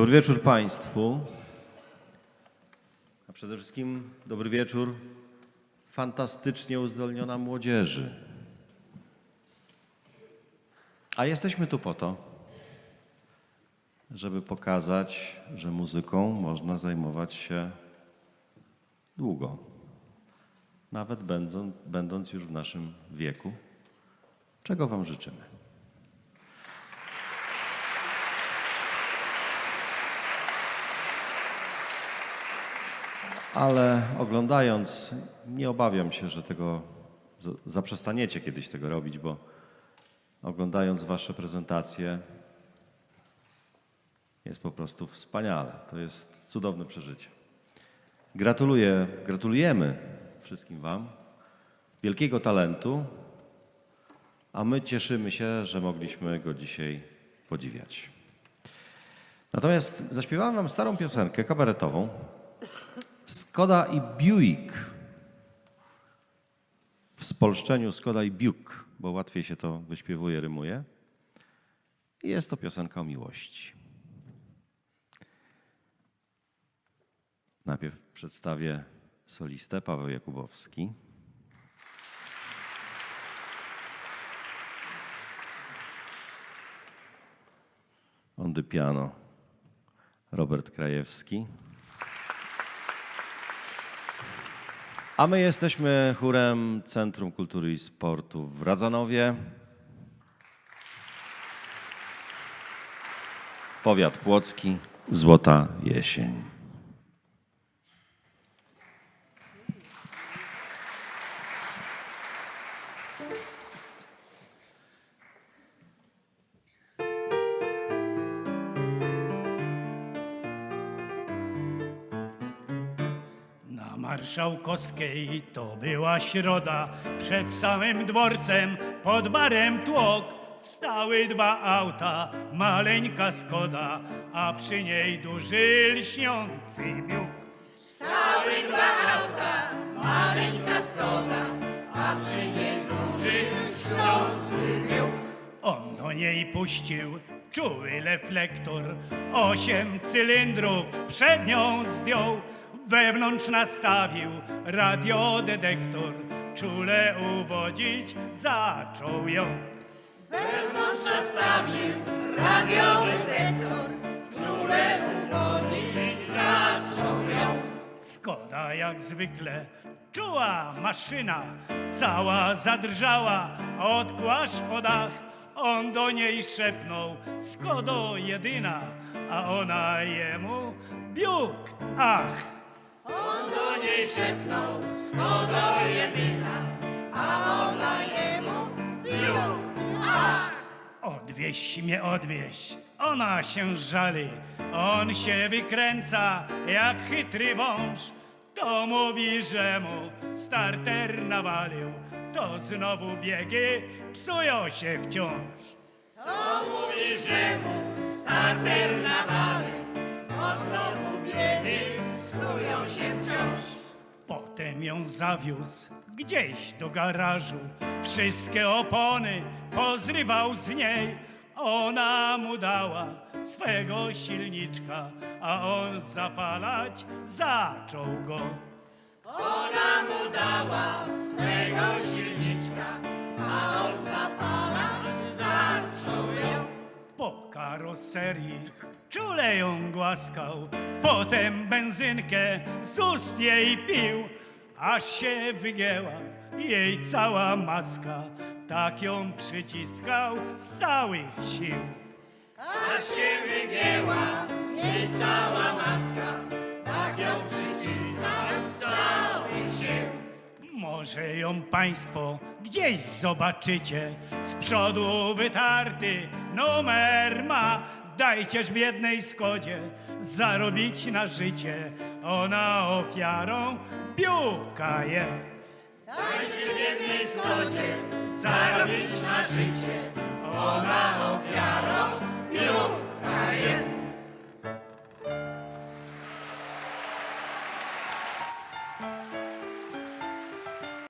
Dobry wieczór Państwu. A przede wszystkim dobry wieczór fantastycznie uzdolniona młodzieży. A jesteśmy tu po to, żeby pokazać, że muzyką można zajmować się długo. Nawet będąc, będąc już w naszym wieku, czego Wam życzymy. Ale oglądając, nie obawiam się, że tego zaprzestaniecie kiedyś tego robić, bo oglądając Wasze prezentacje jest po prostu wspaniale. To jest cudowne przeżycie. Gratuluję, gratulujemy wszystkim Wam wielkiego talentu, a my cieszymy się, że mogliśmy go dzisiaj podziwiać. Natomiast zaśpiewałem Wam starą piosenkę kabaretową Skoda i Buick. W spolszczeniu Skoda i Buick, bo łatwiej się to wyśpiewuje, rymuje. I jest to piosenka o miłości. Najpierw przedstawię solistę Paweł Jakubowski. Ondy piano Robert Krajewski. A my jesteśmy chórem Centrum Kultury i Sportu w Radzanowie. Powiat Płocki, Złota Jesień. Marszałkowskiej to była środa, przed samym dworcem, pod barem tłok. Stały dwa auta, maleńka Skoda, a przy niej duży lśniący miuk. Stały dwa auta, maleńka Skoda, a przy niej duży ślący biuk. On do niej puścił czuły reflektor, osiem cylindrów przed nią zdjął, wewnątrz nastawił radiodetektor, czule uwodzić zaczął ją. Wewnątrz nastawił radiodetektor, czule uwodzić zaczął ją. Skoda jak zwykle, czuła maszyna, cała zadrżała, odkłasz po dach. On do niej szepnął, Skodo jedyna, a ona jemu, biuk, ach. On do niej szepnął, Skoda jedyna, a ona jemu biuk, ach. Odwieź mnie, odwieź, ona się żali, on się wykręca jak chytry wąż. To mówi, że mu starter nawalił, to znowu biegi psują się wciąż. To mówi, że mu starter Potem ją zawiózł gdzieś do garażu, wszystkie opony pozrywał z niej. Ona mu dała swego silniczka, a on zapalać zaczął go. Ona mu dała swego silniczka, a on zapalać zaczął ją. Po karoserii czule ją głaskał, potem benzynkę z ust jej pił, aż się wygięła jej cała maska, tak ją przyciskał z całych sił. Aż się wygięła jej cała maska, tak ją przycisnął z całych sił. Może ją państwo gdzieś zobaczycie, z przodu wytarty numer ma. Dajcież biednej Skodzie zarobić na życie, ona ofiarą biuka jest. Dajcie biednej Skodzie zarobić na życie, ona ofiarą